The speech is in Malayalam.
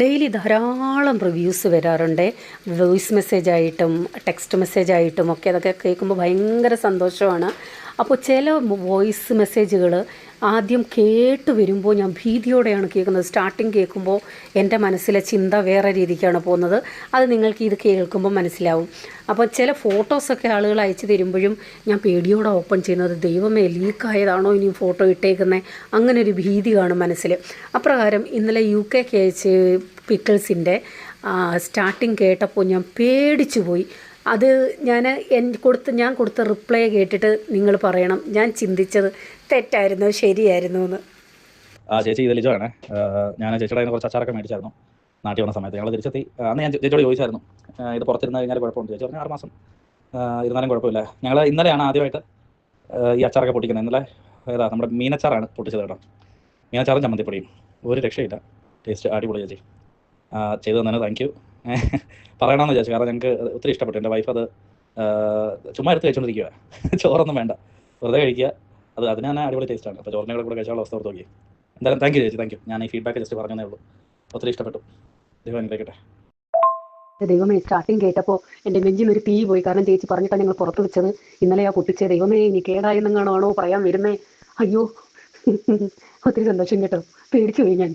ഡെയിലി ധാരാളം റിവ്യൂസ് വരാറുണ്ട്. വോയിസ് മെസ്സേജായിട്ടും ടെക്സ്റ്റ് മെസ്സേജായിട്ടും ഒക്കെ അതൊക്കെ കേൾക്കുമ്പോൾ ഭയങ്കര സന്തോഷമാണ്. അപ്പോൾ ചില വോയിസ് മെസ്സേജുകൾ ആദ്യം കേട്ട് വരുമ്പോൾ ഞാൻ ഭീതിയോടെയാണ് കേൾക്കുന്നത്. സ്റ്റാർട്ടിങ് കേൾക്കുമ്പോൾ എന്റെ മനസ്സിലെ ചിന്ത വേറെ രീതിക്കാണ് പോകുന്നത്. അത് നിങ്ങൾക്ക് ഇത് കേൾക്കുമ്പോൾ മനസ്സിലാവും. അപ്പോൾ ചില ഫോട്ടോസൊക്കെ ആളുകൾ അയച്ചു തരുമ്പോഴും ഞാൻ പേടിയോടെ ഓപ്പൺ ചെയ്യുന്നത് ദൈവമേ ലീക്കായതാണോ ഇനി ഫോട്ടോ ഇട്ടേക്കുന്നത് അങ്ങനെ ഒരു ഭീതി കാണും മനസ്സിൽ. അപ്രകാരം ഇന്നലെ യു കെക്ക് അയച്ച് പിക്കിൾസിന്റെ സ്റ്റാർട്ടിങ് കേട്ടപ്പോൾ ഞാൻ പേടിച്ചു പോയി അത് ഞാൻ എൻ കൊടുത്ത് ഞാൻ കൊടുത്ത റിപ്ലൈ കേട്ടിട്ട് നിങ്ങൾ പറയണം. ഞാൻ ചിന്തിച്ചത് തെറ്റായിരുന്നു ശരിയായിരുന്നു എന്ന് ആ ചേച്ചി ഇത് ലിജോ ആണ് ഞാൻ ചേച്ചിയുടെ കുറച്ച് അച്ചാറൊക്കെ മേടിച്ചായിരുന്നു. നാട്ടിൽ വന്ന സമയത്ത്. ഞങ്ങൾ തിരിച്ചെത്തി. അന്ന് ഞാൻ ചേച്ചിയോട് ചോദിച്ചായിരുന്നു. ഇത് പുറത്തിരുന്ന് കഴിഞ്ഞാൽ കുഴപ്പമുണ്ട് ചേച്ചി. പറഞ്ഞു ആറ് മാസം ഇരുന്നാലും കുഴപ്പമില്ല. ഞങ്ങൾ ഇന്നലെയാണ് ആദ്യമായിട്ട് ഈ അച്ചാറൊക്കെ പൊട്ടിക്കുന്നത്. ഇന്നലെ ഏതാ നമ്മുടെ മീനച്ചാറാണ് പൊട്ടിച്ചത് കേട്ടോ. മീനച്ചാറും ചമ്മന്തിപ്പൊടിയും. ഒരു രക്ഷയില്ല. ടേസ്റ്റ് അടിപൊളി ചേച്ചി. ചെയ്തു തന്നതിന് താങ്ക് യു. പറയണമെന്ന് വിചാരിച്ചു. കാരണം ഞങ്ങൾക്ക് ഒത്തിരി ഇഷ്ടപ്പെട്ടു. എന്റെ വൈഫ് അത് ചുമ്മാ എടുത്ത് കഴിച്ചുകൊണ്ടിരിക്കുക ചോറൊന്നും വേണ്ട. വെറുതെ കഴിക്കുക. അത് അതിന് തന്നെ അടിപൊളി ടേസ്റ്റാണ് അപ്പോൾ ചോറിനെ കൂടെ കൂടെ കഴിച്ചാൽ അവസ്ഥ ഓർത്ത് നോക്കി എന്തായാലും താങ്ക് യു ചേച്ചി താങ്ക് യു ഞാൻ ഈ ഫീഡ്ബാക്ക് ജസ്റ്റ് പറഞ്ഞതേ ഉള്ളൂ. ഒത്തിരി ഇഷ്ടപ്പെട്ടു. ദൈവം ദൈവമേ സ്റ്റാർട്ടിങ് കേട്ടപ്പോൾ എന്റെ നെഞ്ചിൽ ഒരു തീ പോയി. കാരണം ചേച്ചി പറഞ്ഞിട്ടാണ് ഞങ്ങൾ പുറത്ത് വെച്ചത് ഇന്നലെ ആ പൊട്ടിച്ച ദൈവമേ ഇനി കേടായെന്നെങ്ങാണോ പറയാൻ വരുന്നേ. അയ്യോ. ഒത്തിരി സന്തോഷം കേട്ടോ. പേടിച്ചു പോയി ഞാൻ.